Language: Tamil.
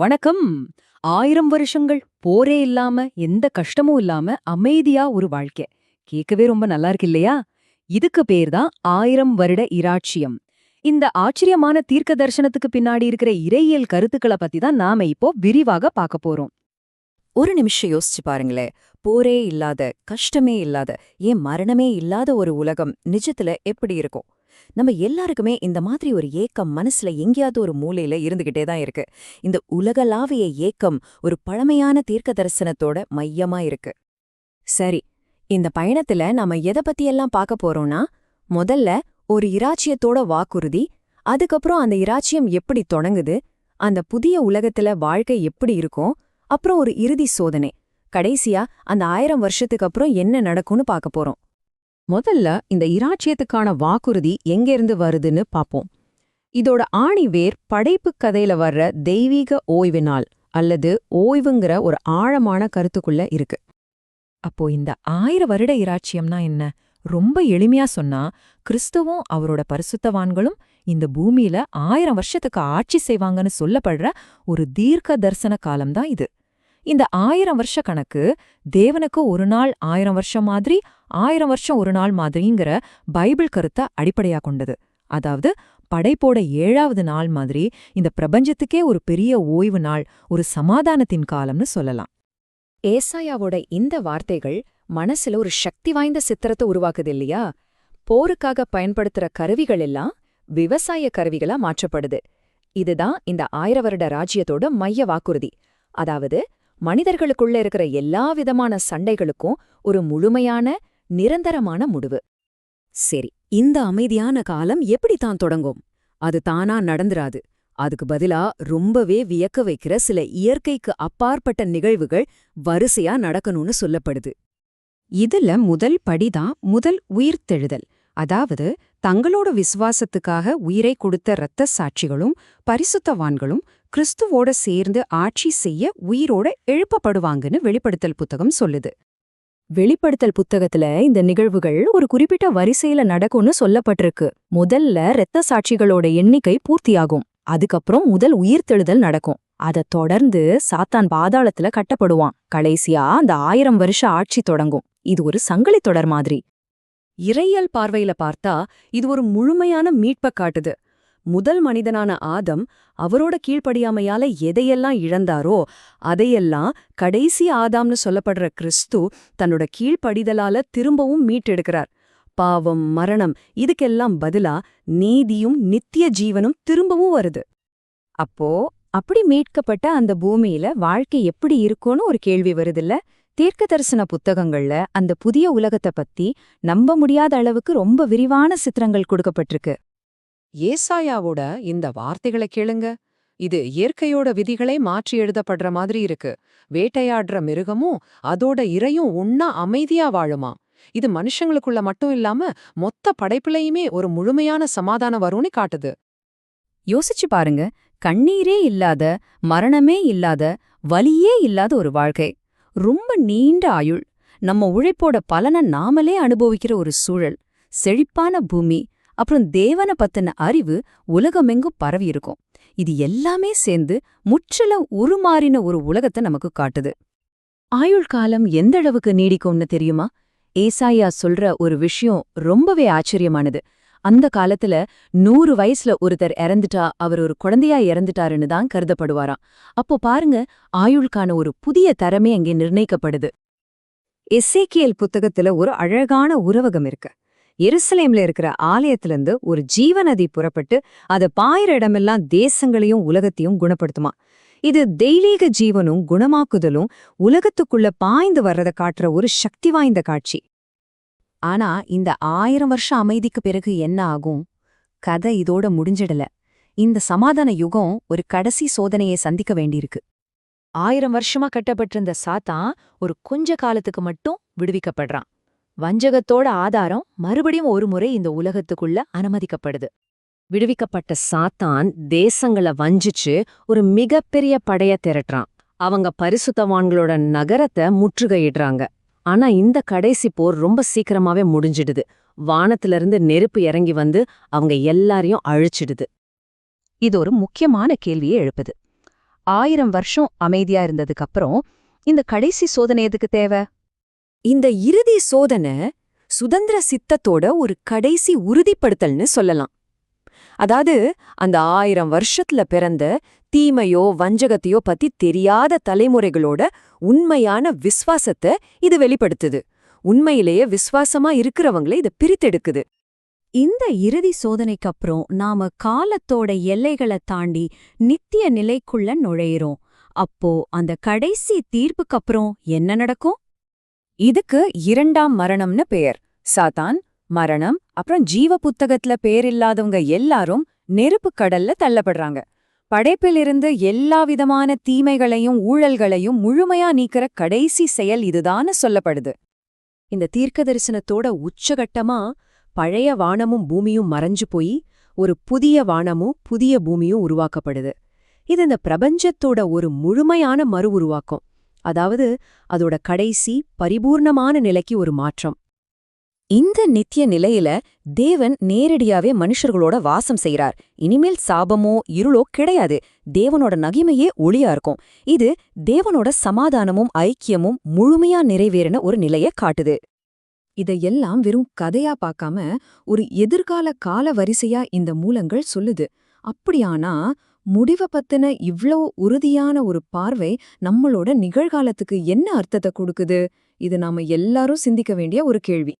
வணக்கம். ஆயிரம் வருஷங்கள் போரே இல்லாம எந்த கஷ்டமும் இல்லாம அமைதியா ஒரு வாழ்க்கை. கேட்கவே ரொம்ப நல்லா இருக்கு இல்லையா? இதுக்கு பேர் தான் ஆயிரம் வருட இராட்சியம் இந்த ஆச்சரியமான தீர்க்க தரிசனத்துக்கு பின்னாடி இருக்கிற இறையியல் கருத்துக்களை பத்தி தான் நாம இப்போ விரிவாக பார்க்க போறோம். ஒரு நிமிஷம் யோசிச்சு பாருங்களேன் போரே இல்லாத கஷ்டமே இல்லாத ஏன் மரணமே இல்லாத ஒரு உலகம் நிஜத்துல எப்படி இருக்கும்? நம்ம எல்லாருக்குமே இந்த மாதிரி ஒரு ஏக்கம் மனசுல எங்கேயாவது ஒரு மூலையில இருந்துகிட்டே தான் இருக்கு. இந்த உலகளாவிய ஏக்கம் ஒரு பழமையான தீர்க்க தரிசனத்தோட மையமா இருக்கு. சரி இந்த பயணத்துல நாம எதை பத்தியெல்லாம் பார்க்க போறோம்னா முதல்ல ஒரு இராச்சியத்தோட வாக்குறுதி அதுக்கப்புறம் அந்த இராச்சியம் எப்படி தொடங்குது அந்த புதிய உலகத்துல வாழ்க்கை எப்படி இருக்கும் அப்புறம் ஒரு இறுதி சோதனை. கடைசியா அந்த ஆயிரம் வருஷத்துக்கு அப்புறம் என்ன நடக்கும்னு பார்க்க போறோம். முதல்ல இந்த இராச்சியத்துக்கான வாக்குறுதி எங்கேருந்து வருதுன்னு பாப்போம். இதோட ஆணிவேர் படைப்புக் கதையில வர்ற தெய்வீக ஓய்வினால் அல்லது ஓய்வுங்கிற ஒரு ஆழமான கருத்துக்குள்ள இருக்கு. அப்போ இந்த ஆயிர வருட இராச்சியம்னா என்ன? ரொம்ப எளிமையா சொன்னா கிறிஸ்துவும் அவரோட பரிசுத்தவான்களும் இந்த பூமியில ஆயிரம் வருஷத்துக்கு ஆட்சி செய்வாங்கன்னு சொல்லப்படுற ஒரு தீர்க்க தரிசன காலம்தான் இது. இந்த ஆயிரம் வருஷ கணக்கு தேவனுக்கு ஒரு நாள் ஆயிரம் வருஷம் மாதிரி ஆயிரம் வருஷம் ஒரு நாள் மாதிரிங்கிற பைபிள் கருத்தை அடிப்படையா கொண்டது. அதாவது படைப்போட ஏழாவது நாள் மாதிரி இந்த பிரபஞ்சத்துக்கே ஒரு பெரிய ஓய்வு நாள் ஒரு சமாதானத்தின் காலம்னு சொல்லலாம். ஏசாயாவோட இந்த வார்த்தைகள் மனசுல ஒரு சக்தி வாய்ந்த சித்திரத்தை உருவாக்குது இல்லையா? போருக்காக பயன்படுத்துற கருவிகள் எல்லாம் விவசாய கருவிகளா மாற்றப்படுது. இதுதான் இந்த ஆயிர வருட ராஜ்யத்தோட மைய வாக்குறுதி. அதாவது மனிதர்களுக்குள்ள இருக்கிற எல்லா விதமான சண்டைகளுக்கும் ஒரு முழுமையான நிரந்தரமான முடிவு. சரி இந்த அமைதியான காலம் எப்படி தான் தொடங்கும்? அது தானா நடந்துராது. அதுக்கு பதிலா ரொம்பவே வியக்க வைக்கிற சில இயற்கைக்கு அப்பாற்பட்ட நிகழ்வுகள் வரிசையா நடக்கணும்னு சொல்லப்படுது. இதுல முதல் படிதான் முதல் உயிர்த்தெழுதல். அதாவது தங்களோட விசுவாசத்துக்காக உயிரை கொடுத்த இரத்த சாட்சிகளும் பரிசுத்தவான்களும் கிறிஸ்துவோட சேர்ந்து ஆட்சி செய்ய உயிரோட எழுப்பப்படுவாங்கன்னு வெளிப்படுத்தல் புத்தகம் சொல்லுது. வெளிப்படுத்தல் புத்தகத்துல இந்த நிகழ்வுகள் ஒரு குறிப்பிட்ட வரிசையில நடக்கும்னு சொல்லப்பட்டிருக்கு. முதல்ல இரத்த சாட்சிகளோட எண்ணிக்கை பூர்த்தியாகும். அதுக்கப்புறம் முதல் உயிர்த்தெழுதல் நடக்கும். அத தொடர்ந்து சாத்தான் பாதாளத்துல கட்டப்படுவான். கடைசியா அந்த ஆயிரம் வருஷ ஆட்சி தொடங்கும். இது ஒரு சங்கிலி தொடர் மாதிரி. இறையல் பார்வையில பார்த்தா இது ஒரு முழுமையான மீட்பை காட்டுது. முதல் மனிதனான ஆதம் அவரோட கீழ்ப்படியாமையால எதையெல்லாம் இழந்தாரோ அதையெல்லாம் கடைசி ஆதாம்னு சொல்லப்படுற கிறிஸ்து தன்னோட கீழ்ப்படிதலால திரும்பவும் மீட்டெடுக்கிறார். பாவம் மரணம் இதுக்கெல்லாம் பதிலா நீதியும் நித்திய ஜீவனும் திரும்பவும் வருது. அப்போ அப்படி மீட்கப்பட்ட அந்த பூமியில வாழ்க்கை எப்படி இருக்கும்னு ஒரு கேள்வி வருதுல்ல? தீர்க்க தரிசன புத்தகங்கள்ல அந்த புதிய உலகத்தை பத்தி நம்ப முடியாத அளவுக்கு ரொம்ப விரிவான சித்திரங்கள் கொடுக்கப்பட்டிருக்கு. ஏசாயாவோட இந்த வார்த்தைகளை கேளுங்க. இது இயற்கையோட விதிகளை மாற்றி எழுதப்படுற மாதிரி இருக்கு. வேட்டையாடுற மிருகமும் அதோட இரையும் உண்ணா அமைதியா வாழுமா இது மனுஷங்களுக்குள்ள மட்டும் இல்லாம மொத்த படைப்புலையுமே ஒரு முழுமையான சமாதானம் வரும்னு காட்டுது. யோசிச்சு பாருங்க. கண்ணீரே இல்லாத மரணமே இல்லாத வலியே இல்லாத ஒரு வாழ்க்கை. ரொம்ப நீண்ட ஆயுள். நம்ம உழைப்போட பலனை நாமளே அனுபவிக்கிற ஒரு சூழல். செழிப்பான பூமி. அப்புறம் தேவன பத்தின அறிவு உலகமெங்கும் பரவி இருக்கும். இது எல்லாமே சேர்ந்து முற்றிலும் உருமாறின ஒரு உலகத்தை நமக்கு காட்டுது. ஆயுள் காலம் எந்த அளவுக்கு நீடிக்கும்னு தெரியுமா? ஏசாயா சொல்ற ஒரு விஷயம் ரொம்பவே ஆச்சரியமானது. அந்த காலத்துல நூறு வயசுல ஒருத்தர் இறந்துட்டா அவர் ஒரு குழந்தையா இறந்துட்டாருன்னு தான் கருதப்படுவாராம். அப்போ பாருங்க ஆயுள்கான ஒரு புதிய தரமே அங்கே நிர்ணயிக்கப்படுது. எஸ்ஏகியல் புத்தகத்துல ஒரு அழகான உறவகம் இருக்கு. எருசலேம்ல இருக்கிற ஆலயத்திலிருந்து ஒரு ஜீவநதி புறப்பட்டு அது பாயிற இடமெல்லாம் தேசங்களையும் உலகத்தையும் குணப்படுத்துமா. இது தெய்வீக ஜீவனும் குணமாக்குதலும் உலகத்துக்குள்ள பாய்ந்து வர்றதை காட்டுற ஒரு சக்தி வாய்ந்த காட்சி. ஆனா இந்த ஆயிரம் வருஷம் அமைதிக்கு பிறகு என்ன ஆகும்? கதை இதோட முடிஞ்சிடல. இந்த சமாதான யுகம் ஒரு கடைசி சோதனையை சந்திக்க வேண்டியிருக்கு. ஆயிரம் வருஷமா கட்டப்பட்டிருந்த சாத்தான் ஒரு கொஞ்ச காலத்துக்கு மட்டும் விடுவிக்கப்படுறான். வஞ்சகத்தோட ஆதாரம் மறுபடியும் ஒரு முறை இந்த உலகத்துக்குள்ள அனுமதிக்கப்படுது. விடுவிக்கப்பட்ட சாத்தான் தேசங்களை வஞ்சிச்சு ஒரு மிகப்பெரிய படைய திரட்டுறான். அவங்க பரிசுத்தவான்களோட நகரத்தை முற்றுகையிடுறாங்க. ஆனா இந்த கடைசி போர் ரொம்ப சீக்கிரமாவே முடிஞ்சிடுது. வானத்திலிருந்து நெருப்பு இறங்கி வந்து அவங்க எல்லாரையும் அழிச்சிடுது. இது ஒரு முக்கியமான கேள்வியை எழுப்புது. ஆயிரம் வருஷம் அமைதியா இருந்ததுக்கு அப்புறம் இந்த கடைசி சோதனை எதுக்கு தேவை? இந்த இறுதி சோதனை சுதந்திர சித்தத்தோட ஒரு கடைசி உறுதிப்படுத்தல்னு சொல்லலாம். அதாவது அந்த ஆயிரம் வருஷத்துல பிறந்த தீமையோ வஞ்சகத்தையோ பத்தி தெரியாத தலைமுறைகளோட உண்மையான விஸ்வாசத்தை இது வெளிப்படுத்துது. உண்மையிலேயே விஸ்வாசமா இருக்கிறவங்கள இத பிரித்தெடுக்குது. இந்த இறுதி சோதனைக்கு அப்புறம் நாம காலத்தோட எல்லைகளை தாண்டி நித்திய நிலைக்குள்ள நுழையிறோம். அப்போ அந்த கடைசி தீர்ப்புக்கு அப்புறம் என்ன நடக்கும்? இதுக்கு இரண்டாம் மரணம்னு பெயர். சாத்தான் மரணம் அப்புறம் ஜீவ புத்தகத்துல பேர் இல்லாதவங்க எல்லாரும் நெருப்பு கடல்ல தள்ளப்படுறாங்க. படைப்பிலிருந்து எல்லா விதமான தீமைகளையும் ஊழல்களையும் முழுமையா நீக்கிற கடைசி செயல் இதுதான்னு சொல்லப்படுது. இந்த தீர்க்க தரிசனத்தோட உச்சகட்டமா பழைய வானமும் பூமியும் மறைஞ்சு போய் ஒரு புதிய வானமும் புதிய பூமியும் உருவாக்கப்படுது. இது இந்த பிரபஞ்சத்தோட ஒரு முழுமையான மறு உருவாக்கம். அதாவது அதோட கடைசி பரிபூர்ணமான நிலைக்கு ஒரு மாற்றம். இந்த நித்திய நிலையில தேவன் நேரடியாவே மனுஷர்களோட வாசம் செய்யறார் இனிமேல் சாபமோ இருளோ கிடையாது. தேவனோட நகிமையே ஒளியா இருக்கும். இது தேவனோட சமாதானமும் ஐக்கியமும் முழுமையா நிறைவேறின ஒரு நிலையை காட்டுது. இதையெல்லாம் வெறும் கதையா பார்க்காம ஒரு எதிர்கால கால வரிசையா இந்த மூலங்கள் சொல்லுது. அப்படியானா முடிவ பத்தின இவ்வளவு உறுதியான ஒரு பார்வை நம்மளோட நிகழ்காலத்துக்கு என்ன அர்த்தத்தை கொடுக்குது? இது நாம எல்லாரும் சிந்திக்க வேண்டிய ஒரு கேள்வி.